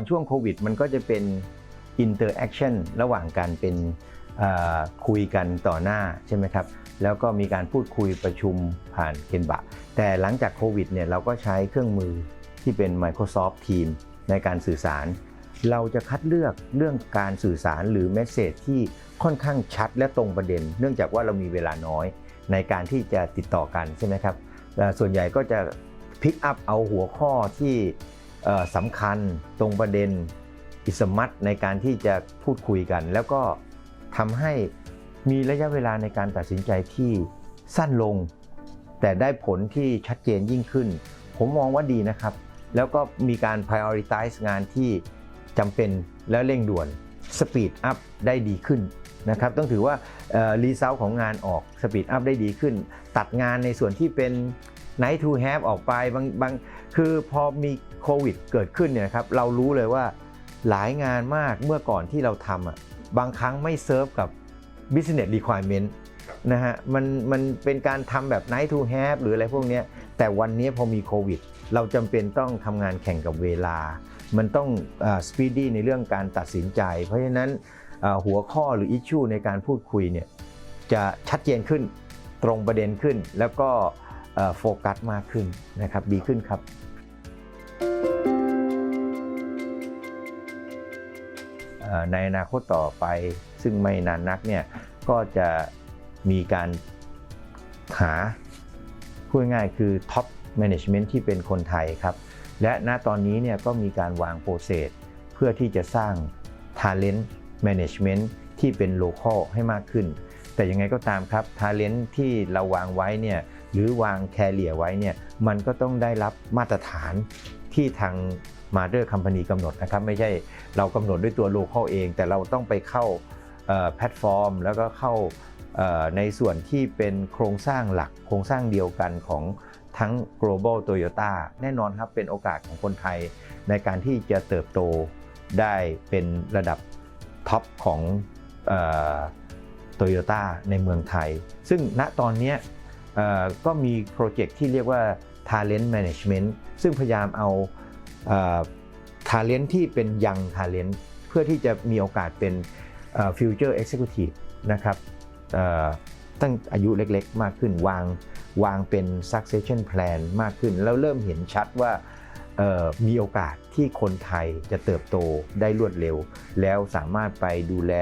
่อนช่วงโควิด มันก็จะเป็นอินเตอร์แอคชั่นระหว่างการเป็นคุยกันต่อหน้าใช่ไหมครับ แล้วก็มีการพูดคุยประชุมผ่านเคนบะ แต่หลังจากโควิดเนี่ยเราก็ใช้เครื่องมือที่เป็น Microsoft Teams ในการสื่อสาร เราจะคัดเลือกเรื่องการสื่อสารหรือเมสเซจที่ค่อนข้างชัดและตรงประเด็น เนื่องจากว่าเรามีเวลาน้อยในการที่จะติดต่อกันใช่ไหมครับ ส่วนใหญ่ก็จะพิกอัพเอาหัวข้อที่ สำคัญตรงประเด็นอิสมัตในการที่จะพูดคุยกัน แล้วก็ทำให้มีระยะเวลาในการตัดสินใจที่สั้นลง แต่ได้ผลที่ชัดเจนยิ่งขึ้น ผมมองว่าดีนะครับ แล้วก็มีการ prioritize งานที่จำเป็นและเร่งด่วน speed up ได้ดีขึ้นนะครับต้องถือว่ารีเซลของงานออก speed up ได้ดีขึ้น ตัดงานในส่วนที่เป็น night to have ออกไปบางบางคือพอมีโควิดเกิดขึ้นเนี่ยนะครับเรารู้เลยว่าหลายงานมากเมื่อก่อนที่เราทำอะบางครั้งไม่เซิร์ฟกับ business requirement นะฮะมันมันเป็นการทำแบบ night to have หรืออะไรพวกเนี้ยแต่วันนี้พอมีโควิด เราจำเป็นต้องทำงานแข่งกับเวลา มันต้องสปีดดี้ในเรื่องการตัดสินใจ เพราะฉะนั้นอ่าหัวข้อหรืออิชชูในการพูดคุยเนี่ยจะชัดเจนขึ้นตรงประเด็นขึ้นแล้วก็เอ่อ โฟกัสมากขึ้นนะครับดีขึ้นครับ ในอนาคตต่อไปซึ่งไม่นานนักเนี่ยก็จะมีการหาพูดง่ายคือท็อปแมネจเมนต์ที่เป็นคนไทยครับ และณตอนนี้เนี่ยก็มีการวางโปรเซสเพื่อที่จะสร้าง Talent Management ที่เป็นโลคอลให้มากขึ้น แต่ยังไงก็ตามครับ Talent ที่เราวางไว้เนี่ย หรือวางแคเรียไว้เนี่ยมันก็ต้องได้รับมาตรฐานที่ทาง Mother Company กำหนดนะครับไม่ใช่เรากำหนดด้วยตัวโลคอลเอง แต่เราต้องไปเข้าแพลตฟอร์ม แล้วก็เข้าในส่วนที่เป็นโครงสร้างหลักโครงสร้างเดียวกันของทั้ง global Toyota แน่นอนครับเป็นโอกาสของคนไทย ในการที่จะเติบโตได้เป็นระดับท็อปของโตโยต้าในเมืองไทย ซึ่งณตอนนี้ ก็มีโปรเจกต์ที่เรียกว่า Talent Management ซึ่งพยายามเอา Talent ที่เป็นยัง Talent เพื่อที่จะมีโอกาสเป็นเอ่อ Future Executive นะครับตั้งอายุเล็กๆ มากขึ้นวางวางเป็น succession plan มากขึ้น แล้วเริ่มเห็นชัดว่ามีโอกาสที่คนไทยจะเติบโตได้รวดเร็ว แล้วสามารถไปดูแล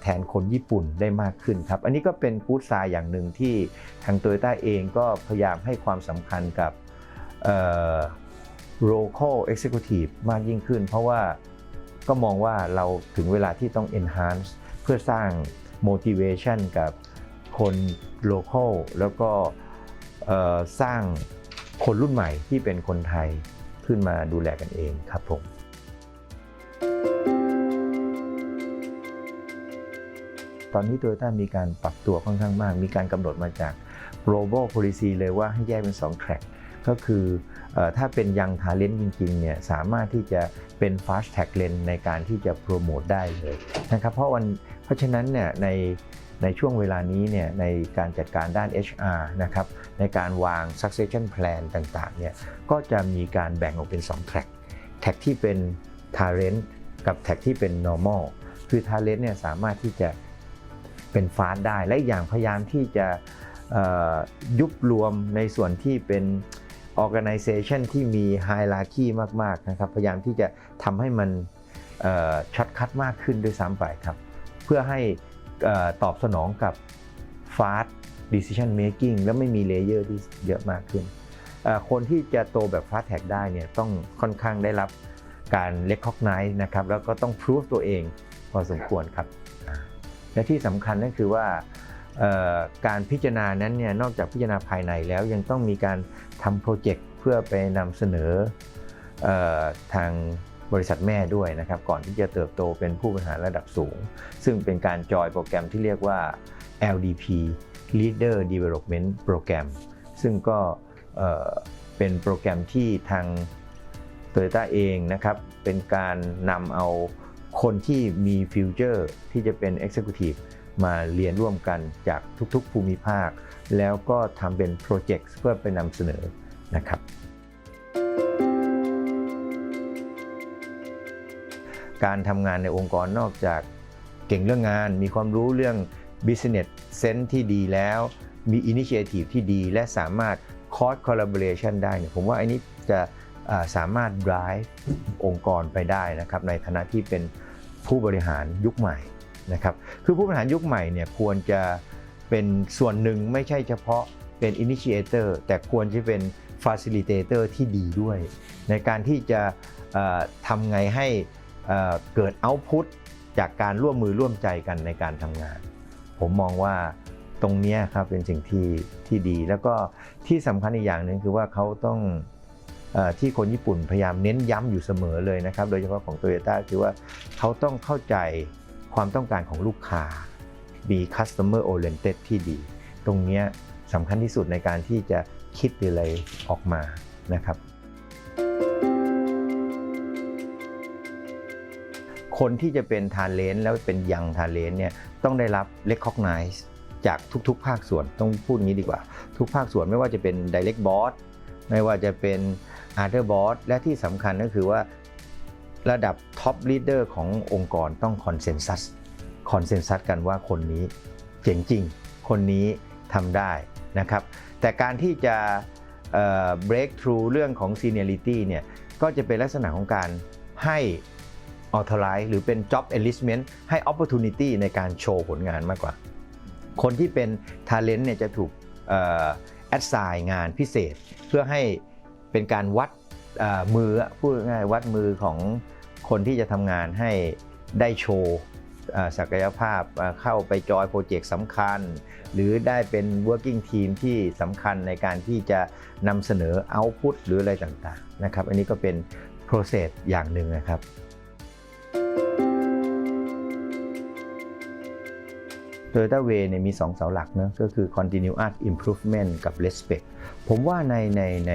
แทนคนญี่ปุ่นได้มากขึ้นครับ อันนี้ก็เป็นกู๊ดไซน์อย่างหนึ่งที่ทางโตโยต้าเองก็พยายามให้ความสำคัญกับ local executive มากยิ่งขึ้น เพราะว่าก็มองว่าเราถึงเวลาที่ต้อง enhance เพื่อสร้าง motivation กับคน local แล้วก็สร้างคนรุ่นใหม่ที่เป็นคนไทยขึ้นมาดูแลกันเองครับผม ตอนนี้ Toyota มีการปรับตัวค่อนข้างมาก มีการกำหนดมาจาก global policy เลยว่าให้แยกเป็น 2 track ก็คืออถ้าเป็นยัง talent จริงๆเนี่ยสามารถที่จะเป็น fast track lane ในการที่จะโปรโมทได้เลยนะครับเพราะวันเพราะฉะนั้นเนี่ยในในช่วงเวลานี้เนี่ยในการจัดการด้าน HR นะครับในการวาง succession plan ต่างๆเนี่ยก็จะมีการแบ่งออกเป็น 2 track แท็กที่เป็น talent กับแท็กที่เป็น normal คือ talent เนี่ยสามารถที่จะ เป็นฟาสได้ และอย่างพยายามที่จะยุบรวมในส่วนที่เป็น organization ที่มี hierarchy มาก ๆ นะครับ พยายามที่จะทำให้มันช็อตคัดมากขึ้นด้วยซ้ำไปครับ เพื่อให้ตอบสนองกับ fast decision making แล้วไม่มีเลเยอร์ที่เยอะมากขึ้น คนที่จะโตแบบ fast tag ได้เนี่ยต้องค่อนข้างได้รับการ recognize นะครับ แล้วก็ต้อง prove ตัวเองพอสมควรครับ และที่สำคัญนั่นคือว่าการพิจารณานั้นเนี่ยนอกจากพิจารณาภายในแล้วยังต้องมีการทำโปรเจกต์เพื่อไปนำเสนออทางบริษัทแม่ด้วยนะครับก่อนที่จะเติบโตเป็นผู้บริหารระดับสูง ซึ่งเป็นการจอยโปรแกรมที่เรียกว่า LDP Leader Development Program ซึ่งก็เเป็นโปรแกรมที่ทาง Toyota เองนะครับเป็นการนำเอา คนที่มีฟิวเจอร์ที่จะเป็น Executive มาเรียนร่วมกันจากทุกๆภูมิภาค แล้วก็ทำเป็นโปรเจกต์เพื่อไปนำเสนอนะครับการทำงานในองค์กรนอกจากเก่งเรื่องงาน มีความรู้เรื่อง business sense ที่ดีแล้ว มี initiative ที่ดี และสามารถ cross collaboration ได้เนี่ยผมว่าอันนี้จะ สามารถ drive องค์กรไปได้นะครับในฐานะที่เป็นผู้บริหารยุคใหม่นะครับคือผู้บริหารยุคใหม่เนี่ยควรจะเป็นส่วนหนึ่งไม่ใช่เฉพาะเป็น initiator แต่ควรจะเป็น facilitator ที่ดีด้วย ในการที่จะทำไงให้เอ่อเกิด output จากการร่วมมือร่วมใจกันในการทำงาน ผมมองว่าตรงนี้ครับเป็นสิ่งที่ที่ดี แล้วก็ที่สำคัญอีกอย่างหนึ่งคือว่าเขาต้อง ที่คนญี่ปุ่นพยายามเน้นย้ำอยู่เสมอเลยนะครับ โดยเฉพาะของ Toyota คือว่าเขาต้องเข้าใจความต้องการของลูกค้ามี customer oriented ที่ดี ตรงนี้สำคัญที่สุดในการที่จะคิดอะไรออกมานะครับ คนที่จะเป็นทาเลนต์แล้วเป็นยังทาเลนต์เนี่ยต้องได้รับ recognize จากทุกๆ ภาคส่วนต้องพูดงี้ดีกว่า ทุกภาคส่วนไม่ว่าจะเป็น direct boss ไม่ว่าจะเป็น other boss และที่สำคัญก็คือว่าระดับ top leader ขององค์กรต้อง consensus consensus กันว่าคนนี้เจ๋งจริง คนนี้ทำได้นะครับ แต่การที่จะเอ่อ break through เรื่องของ seniority เนี่ยก็จะเป็นลักษณะของการให้ authorize หรือเป็น job enlistment ให้ opportunity ในการโชว์ผลงานมากกว่า คนที่เป็น talent เนี่ยจะถูกเอ่อ assign งานพิเศษเพื่อให้ เป็นการวัดมือพูดง่ายวัดมือของคนที่จะทำงานให้ได้โชว์ศักยภาพเข้าไปจอยโปรเจกต์สำคัญ หรือได้เป็น working team ที่สำคัญในการที่จะนำเสนอ output หรืออะไรต่างๆนะครับ อันนี้ก็เป็น process อย่างหนึ่งนะครับ Toyota Way เนี่ยมี2เสาหลักนะก็คือ continuous improvement กับ respect ผมว่าในในใน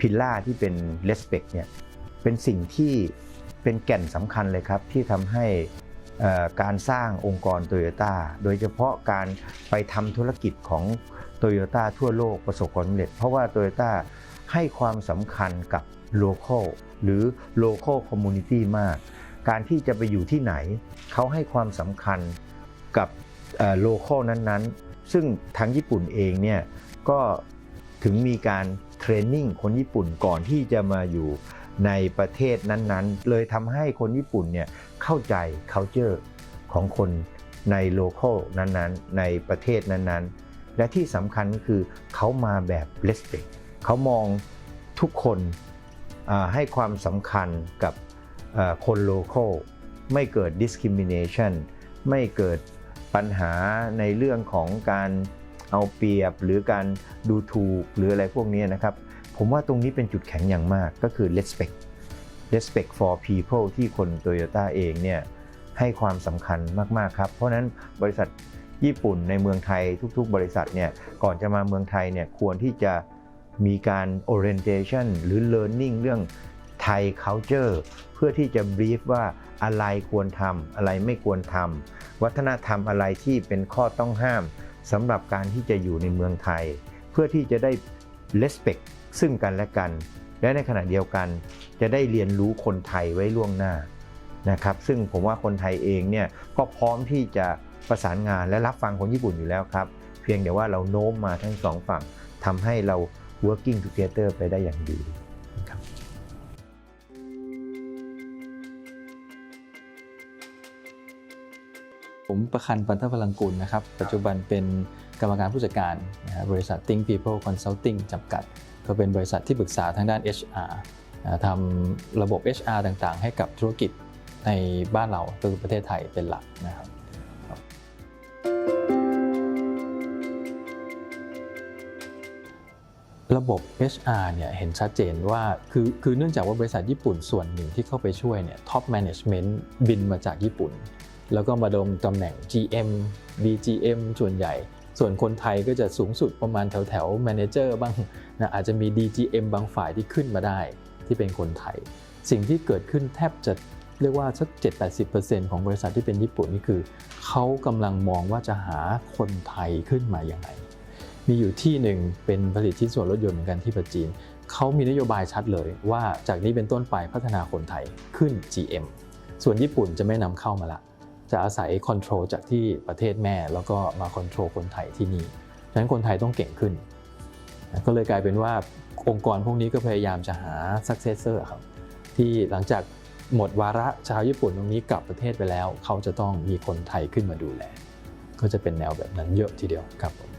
พิลล่าที่เป็น respect เนี่ยเป็นสิ่งที่เป็นแก่นสำคัญเลยครับที่ทำให้การสร้างองค์กร Toyota โดยเฉพาะการไปทำธุรกิจของ Toyota ทั่วโลกประสบความสำเร็จ เพราะว่า Toyota ให้ความสำคัญกับ local หรือ local community มาก การที่จะไปอยู่ที่ไหน เขาให้ความสำคัญกับโลเคอลนั้นๆ ซึ่งทางญี่ปุ่นเองเนี่ยก็ถึงมีการ เทรนนิ่งคนญี่ปุ่นก่อนที่จะมาอยู่ในประเทศนั้นๆ เลยทำให้คนญี่ปุ่นเนี่ยเข้าใจ culture ของคนในโลเคอลนั้นๆ ในประเทศนั้นๆ และที่สำคัญก็คือเขามาแบบ respect เขามองทุกคนให้ความสำคัญกับคนโลเคอลไม่เกิด discrimination ไม่เกิดปัญหาในเรื่องของการ เอาเปรียบหรือการดูถูกหรืออะไรพวกนี้นะครับ ผมว่าตรงนี้เป็นจุดแข็งอย่างมากก็คือ respect respect for people ที่คน Toyota เองเนี่ยให้ความสำคัญมาก ๆ ครับ เพราะฉะนั้นบริษัทญี่ปุ่นในเมืองไทยทุก ๆ บริษัทเนี่ยก่อนจะมาเมืองไทยเนี่ยควรที่จะมีการ orientation หรือ learning เรื่องไทย culture เพื่อที่จะ brief ว่าอะไรควรทำอะไรไม่ควรทำวัฒนธรรมอะไรที่เป็นข้อต้องห้าม สำหรับการที่จะอยู่ในเมืองไทย เพื่อที่จะได้ respect ซึ่งกันและกัน และในขณะเดียวกันจะได้เรียนรู้คนไทยไว้ล่วงหน้านะครับ ซึ่งผมว่าคนไทยเองเนี่ยก็พร้อมที่จะประสานงานและรับฟังคนญี่ปุ่นอยู่แล้วครับ เพียงแต่ว่าเราโน้มมาทั้งสองฝั่งทำให้เรา working together ไปได้อย่างดี ผมประคันปันทพลังกุลนะครับ ปัจจุบันเป็นกรรมการผู้จัดการนะฮะบริษัท Think People Consulting จำกัด ก็เป็นบริษัทที่ปรึกษาทางด้าน HR นะทำระบบ HR ต่างๆ ให้กับธุรกิจในบ้านเราคือประเทศไทยเป็นหลักนะครับระบบ HR เนี่ยเห็นชัดเจนว่าคือคือเนื่องจากว่าบริษัทญี่ปุ่นส่วนหนึ่งที่เข้าไปช่วยเนี่ยท็อปแมネจเมนต์บินมาจากญี่ปุ่น แล้วก็มาดมตำแหน่ง GM BGM ส่วนใหญ่ ส่วนคนไทยก็จะสูงสุดประมาณแถวแถวแมเนเจอร์บ้างนะอาจจะมี DGM บางฝ่ายที่ขึ้นมาได้ที่เป็นคนไทย สิ่งที่เกิดขึ้นแทบจะเรียกว่าสัก 7-80%ของบริษัทที่เป็นญี่ปุ่นนี่คือเขากำลังมองว่าจะหาคนไทยขึ้นมาอย่างไรมีอยู่ที่หนึ่งเป็นผลิตชิ้นส่วนรถยนต์เหมือนกันที่ประจีนเขามีนโยบายชัดเลยว่าจากนี้เป็นต้นไปพัฒนาคนไทยขึ้น GM ส่วนญี่ปุ่นจะไม่นำเข้ามาละ จะอาศัยคอนโทรลจากที่ประเทศแม่ แล้วก็มาคอนโทรลคนไทยที่นี่ฉะนั้นคนไทยต้องเก่งขึ้น ก็เลยกลายเป็นว่าองค์กรพวกนี้ก็พยายามจะหา successor ครับที่หลังจากหมดวาระชาวญี่ปุ่นตรงนี้กลับประเทศไปแล้ว เขาจะต้องมีคนไทยขึ้นมาดูแล ก็จะเป็นแนวแบบนั้นเยอะทีเดียวครับผม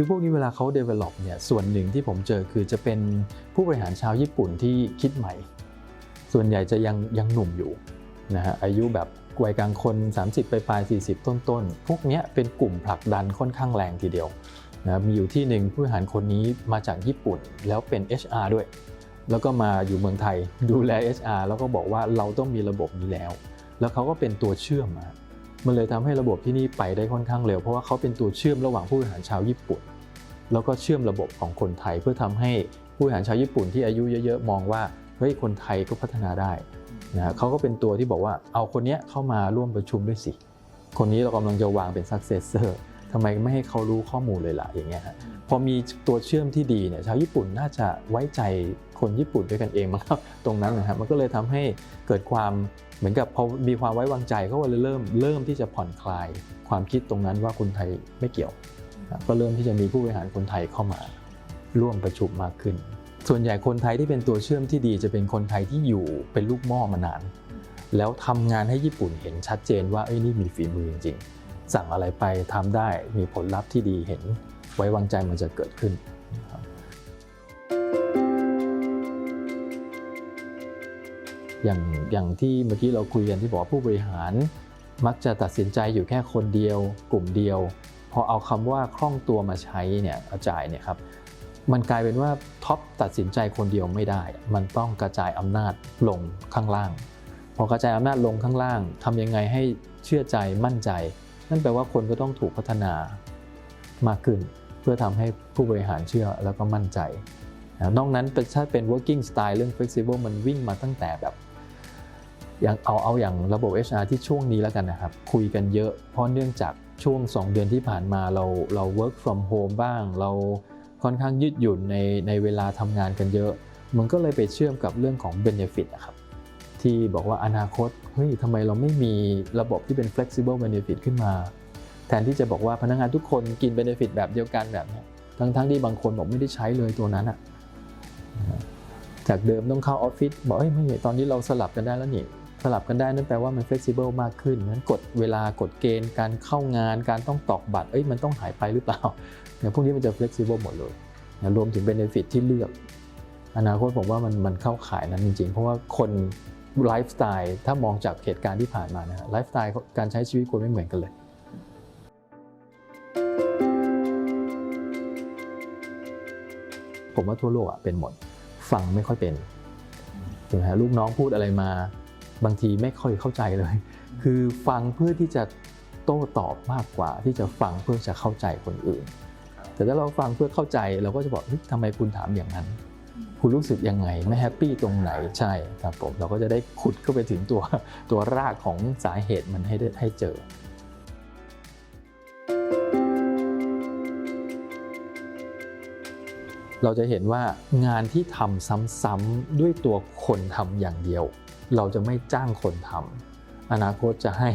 คือพวกนี้เวลาเขา develop เนี่ยส่วนหนึ่งที่ผมเจอคือจะเป็นผู้บริหารชาวญี่ปุ่นที่คิดใหม่ ส่วนใหญ่จะยังยังหนุ่มอยู่นะฮะอายุแบบวัยกลางคน 30 ไปปลาย 40 ต้นต้นๆพวกนี้เป็นกลุ่มผลักดันค่อนข้างแรงทีเดียวนะมีอยู่ที่หนึ่งผู้บริหารคนนี้มาจากญี่ปุ่นแล้วเป็น HR ด้วย แล้วก็มาอยู่เมืองไทยดูแล HR แล้วก็บอกว่าเราต้องมีระบบนี้แล้ว แล้วเขาก็เป็นตัวเชื่อม มามันเลยทำให้ระบบที่นี่ไปได้ค่อนข้างเร็ว เพราะว่าเขาเป็นตัวเชื่อมระหว่างผู้บริหารชาวญี่ปุ่น แล้วก็เชื่อมระบบของคนไทยเพื่อทำให้ผู้บริหารชาวญี่ปุ่นที่อายุเยอะๆมองว่าเฮ้ยคนไทยก็พัฒนาได้นะฮะเขาก็เป็นตัวที่บอกว่าเอาคนเนี้ยเข้ามาร่วมประชุมด้วยสิ คนนี้เรากำลังจะวางเป็น successor ทำไมไม่ให้เขารู้ข้อมูลเลยล่ะอย่างเงี้ยฮะพอมีตัวเชื่อมที่ดีเนี่ยชาวญี่ปุ่นน่าจะไว้ใจคนญี่ปุ่นด้วยกันเองมั้งครับตรงนั้นนะฮะมันก็เลยทำให้เกิดความเหมือนกับพอมีความไว้วางใจเขาก็เลยเริ่มเริ่มที่จะผ่อนคลาย ความคิดตรงนั้นว่าคนไทยไม่เกี่ยวนะก็เริ่มที่จะมีผู้บริหารคนไทยเข้ามาร่วมประชุมมากขึ้น ส่วนใหญ่คนไทยที่เป็นตัวเชื่อมที่ดีจะเป็นคนไทยที่อยู่เป็นลูกหม้อมานาน แล้วทำงานให้ญี่ปุ่นเห็นชัดเจนว่าเอ้ยนี่มีฝีมือจริงๆ สั่งอะไรไปทำได้มีผลลัพธ์ที่ดีเห็นไว้วางใจมันจะเกิดขึ้นนะครับอย่างอย่างที่เมื่อกี้เราคุยกันที่บอกว่าผู้บริหาร มักจะตัดสินใจอยู่แค่คนเดียว กลุ่มเดียวพอเอาคำว่าคล่องตัวมาใช้เนี่ยกระจายเนี่ยครับมันกลายเป็นว่าท็อปตัดสินใจคนเดียวไม่ได้ มันต้องกระจายอำนาจลงข้างล่าง พอกระจายอำนาจลงข้างล่างทำยังไงให้เชื่อใจมั่นใจ นั่นแปลว่าคนก็ต้องถูกพัฒนามากขึ้น เพื่อทำให้ผู้บริหารเชื่อแล้วก็มั่นใจนอกนั้นถ้าเป็น working style เรื่อง flexible มันวิ่งมาตั้งแต่แบบอย่างเอาเอาอย่างระบบ HR ที่ช่วงนี้แล้วกันนะครับ คุยกันเยอะเพราะเนื่องจากช่วง 2 เดือนที่ผ่านมาเราเรา work from home บ้าง เราค่อนข้างยืดหยุ่นในในเวลาทำงานกันเยอะ มันก็เลยไปเชื่อมกับเรื่องของ benefit นะครับที่บอกว่าอนาคต ฮ้ยทำไมเราไม่มีระบบที่เป็น flexible benefit ขึ้นมา แทนที่จะบอกว่าพนักงานทุกคนกิน benefit แบบเดียวกันแบบเนี้ยทั้งๆที่บางคนบอกไม่ได้ใช้เลยตัวนั้นอะจากเดิมต้องเข้าออฟฟิศบอกเอ้ยไม่ตอนนี้เราสลับกันได้แล้วนี่สลับกันได้นั่นแปลว่ามัน flexible มากขึ้นนั้นกฎเวลากฎเกณฑ์การเข้างานการต้องตอกบัตรเอ้ยมันต้องหายไปหรือเปล่าเนี่ยพวกนี้มันจะ flexible หมดเลยนะรวมถึง benefit ที่เลือก อนาคตผมว่ามันมันเข้าขายนั้นจริงๆ เพราะว่าคน ไลฟ์สไตล์ถ้ามองจากเหตุการณ์ที่ผ่านมานะไลฟ์สไตล์การใช้ชีวิตคนไม่เหมือนกันเลยผมว่าทั่วโลกอะเป็นหมด ฟังไม่ค่อยเป็นถูกไหมฮะลูกน้องพูดอะไรมา บางทีไม่ค่อยเข้าใจเลย คือฟังเพื่อที่จะโต้ตอบมากกว่า ที่จะฟังเพื่อจะเข้าใจคนอื่น แต่ถ้าเราฟังเพื่อเข้าใจเราก็จะบอกเฮ้ยทำไมคุณถามอย่างนั้น คุณรู้สึกยังไงไม่แฮปปี้ตรงไหนใช่ครับผมเราก็จะได้ขุดเข้าไปถึงตัวตัวรากของสาเหตุมันให้ได้ให้เจอเราจะเห็นว่างานที่ทำซ้ำๆด้วยตัวคนทำอย่างเดียว เราจะไม่จ้างคนทำอนาคตจะให้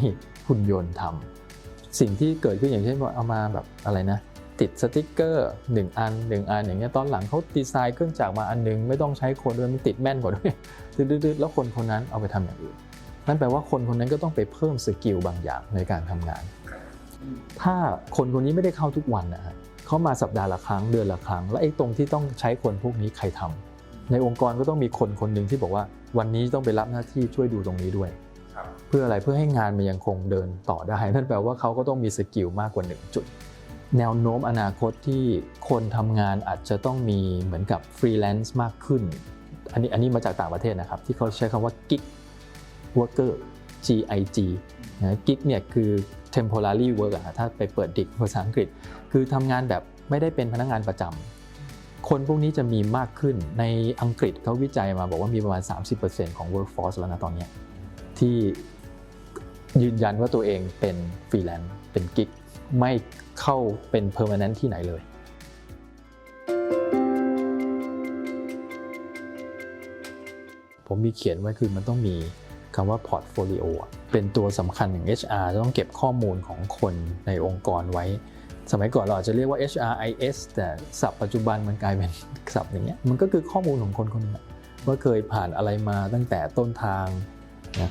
หุ่นยนต์ทำสิ่งที่เกิดขึ้นอย่างเช่นว่าเอามาแบบอะไรนะ ติดสติกเกอร์ 1 อัน 1 อันอย่างเงี้ยตอนหลังเขาดีไซน์เครื่องจักรมาอันหนึง ไม่ต้องใช้คนด้วยมันติดแม่นกว่าด้วยดืดๆแล้วคนคนนั้นเอาไปทำอย่างอื่นนั่นแปลว่าคนคนนั้นก็ต้องไปเพิ่มสกิลบางอย่างในการทำงาน ถ้าคนคนนี้ไม่ได้เข้าทุกวันนะฮะเขามาสัปดาห์ละครั้งเดือนละครั้ง แล้วไอ้ตรงที่ต้องใช้คนพวกนี้ใครทำในองค์กรก็ต้องมีคนคนหนึ่งที่บอกว่าวันนี้ต้องไปรับหน้าที่ช่วยดูตรงนี้ด้วยเพื่ออะไรเพื่อให้งานมันยังคงเดินต่อได้นั่นแปลว่าเขาก็ต้องมีสกิลมากกว่า1จุด แนวโน้มอนาคตที่คนทำงานอาจจะต้องมีเหมือนกับฟรีแลนซ์มากขึ้น อันนี้อันนี้มาจากต่างประเทศนะครับ ที่เขาใช้คำว่า gig worker G I G นะ gig เนี่ยคือ temporary work อะถ้าไปเปิดดิกภาษาอังกฤษ คือทำงานแบบไม่ได้เป็นพนักงานประจำคนพวกนี้จะมีมากขึ้นในอังกฤษเขาวิจัยมาบอกว่ามีประมาณ 30%ของ workforce แล้วนะตอนนี้ที่ยืนยันว่าตัวเองเป็นฟรีแลนซ์เป็นกิ๊ก ไม่เข้าเป็น permanent ที่ไหนเลยผมมีเขียนไว้คือมันต้องมีคำว่า portfolio อเป็นตัวสำคัญอย่าง HR จะต้องเก็บข้อมูลของคนในองค์กรไว้ สมัยก่อนเราอาจจะเรียกว่า HRIS แต่ศัพท์ปัจจุบันมันกลายเป็นศัพท์อย่างเงี้ยมันก็คือข้อมูลของคนคนหนึงว่าเคยผ่านอะไรมาตั้งแต่ต้นทาง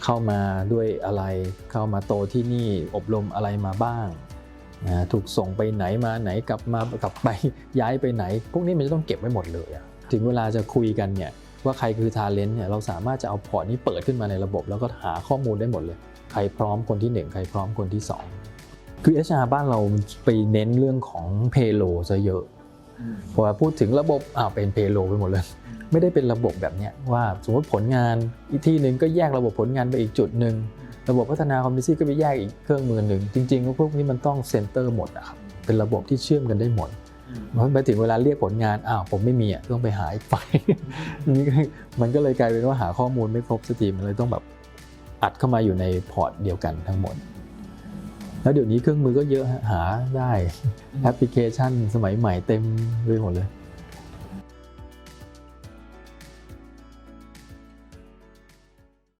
เข้ามาด้วยอะไรเข้ามาโตที่นี่อบรมอะไรมาบ้าง นะถูกส่งไปไหนมาไหนกลับมากลับไปย้ายไปไหน พวกนี้มันจะต้องเก็บไว้หมดเลยถึงเวลาจะคุยกันเนี่ยว่าใครคือทาเลนต์เนี่ยเราสามารถจะเอาพอร์ตนี้เปิดขึ้นมาในระบบ แล้วก็หาข้อมูลได้หมดเลย ใครพร้อมคนที่หนึ่งใครพร้อมคนที่สองคือ HR บ้านเราไปเน้นเรื่องของ payroll ซะเยอะพอพูดถึงระบบอ้าวเป็น payroll ไปหมดเลย ไม่ได้เป็นระบบแบบเนี้ยว่าสมมติผลงานอีกที่หนึ่งก็แยกระบบผลงานไปอีกจุดหนึ่ง ระบบพัฒนาคอมพิวเตอร์ก็ไปแยกอีกเครื่องมือหนึ่งจริงๆพวกนี้มันต้องเซ็นเตอร์หมดอะครับเป็นระบบที่เชื่อมกันได้หมดเพราะไปถึงเวลาเรียกผลงานอ้าวผมไม่มีอะต้องไปหาอีกฝ่ายนี่ก็มันก็เลยกลายเป็นว่าหาข้อมูลไม่ครบสักทีมันเลยต้องแบบอัดเข้ามาอยู่ในพอร์ตเดียวกันทั้งหมด แล้วเดี๋ยวนี้เครื่องมือก็เยอะฮะหาได้แอปพลิเคชันสมัยใหม่เต็มไปหมดเลย